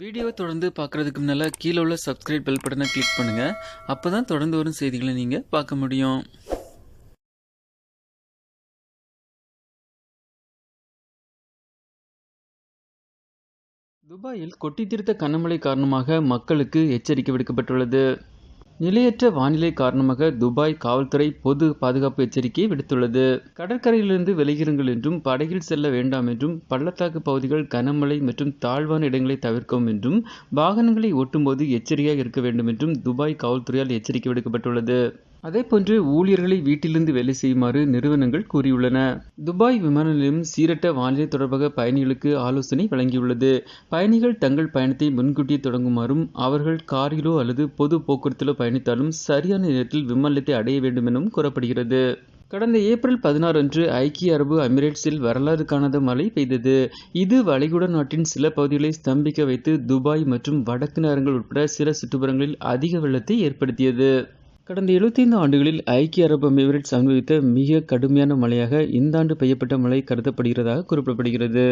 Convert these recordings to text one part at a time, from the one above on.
வீடியோவை தொடர்ந்து பார்க்குறதுக்கு முன்னால் கீழே உள்ள சப்ஸ்கிரைப் பெல் பட்டனை கிளிக் பண்ணுங்கள் அப்போ தான் தொடர்ந்து வரும் செய்திகளை நீங்கள் பார்க்க முடியும். துபாயில் கொட்டி தீர்த்த கனமழை காரணமாக மக்களுக்கு எச்சரிக்கை விடுக்கப்பட்டுள்ளது. நிலையற்ற வானிலை காரணமாக துபாய் காவல்துறை பொது பாதுகாப்பு எச்சரிக்கையை விடுத்துள்ளது. கடற்கரையிலிருந்து விலகிருங்கள் என்றும் படகில் செல்ல வேண்டாம் என்றும் பள்ளத்தாக்கு பகுதிகள் கனமழை மற்றும் தாழ்வான இடங்களை தவிர்க்கவும் என்றும் வாகனங்களை ஓட்டும்போது எச்சரிக்கையாக இருக்க வேண்டும் என்றும் துபாய் காவல்துறையால் எச்சரிக்கை விடுக்கப்பட்டுள்ளது. அதேபோன்று ஊழியர்களை வீட்டிலிருந்து வேலை செய்யுமாறு நிறுவனங்கள் கூறியுள்ளன. துபாய் விமான நிலையம் சீரட்ட வானிலை தொடர்பாக பயணிகளுக்கு ஆலோசனை வழங்கியுள்ளது. பயணிகள் தங்கள் பயணத்தை முன்கூட்டியே தொடங்குமாறும் அவர்கள் காரிலோ அல்லது பொது போக்குவரத்திலோ பயணித்தாலும் சரியான நேரத்தில் விமான நிலையத்தை அடைய வேண்டும் எனவும் கூறப்படுகிறது. கடந்த ஏப்ரல் பதினாறு அன்று ஐக்கிய அரபு அமிரேட்ஸில் வரலாறு காணாத மழை பெய்தது. இது வளைகுடா நாட்டின் சில பகுதிகளை ஸ்தம்பிக்க வைத்து துபாய் மற்றும் வடக்கு நகரங்கள் உட்பட சில சுற்றுப்புறங்களில் அதிக வெள்ளத்தை ஏற்படுத்தியது. கடந்த 75 ஆண்டுகளில் ஐக்கிய அரபு எமிரேட்ஸ் அனுபவித்த மிக கடுமையான மழையாக இந்த ஆண்டு பெய்யப்பட்ட மழை கருதப்படுகிறதாக குறிப்பிடப்படுகிறது.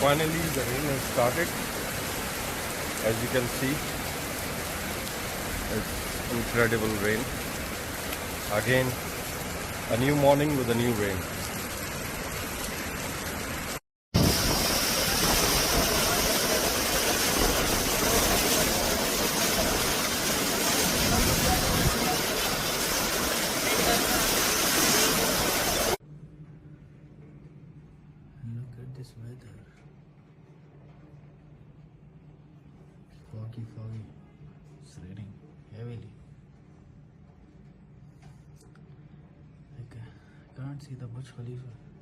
Finally the rain has started. As you can see, it's incredible rain. Again, a new morning with a new rain. Look at this weather. Foggy. It's raining heavily. I can't see the Burj Khalifa.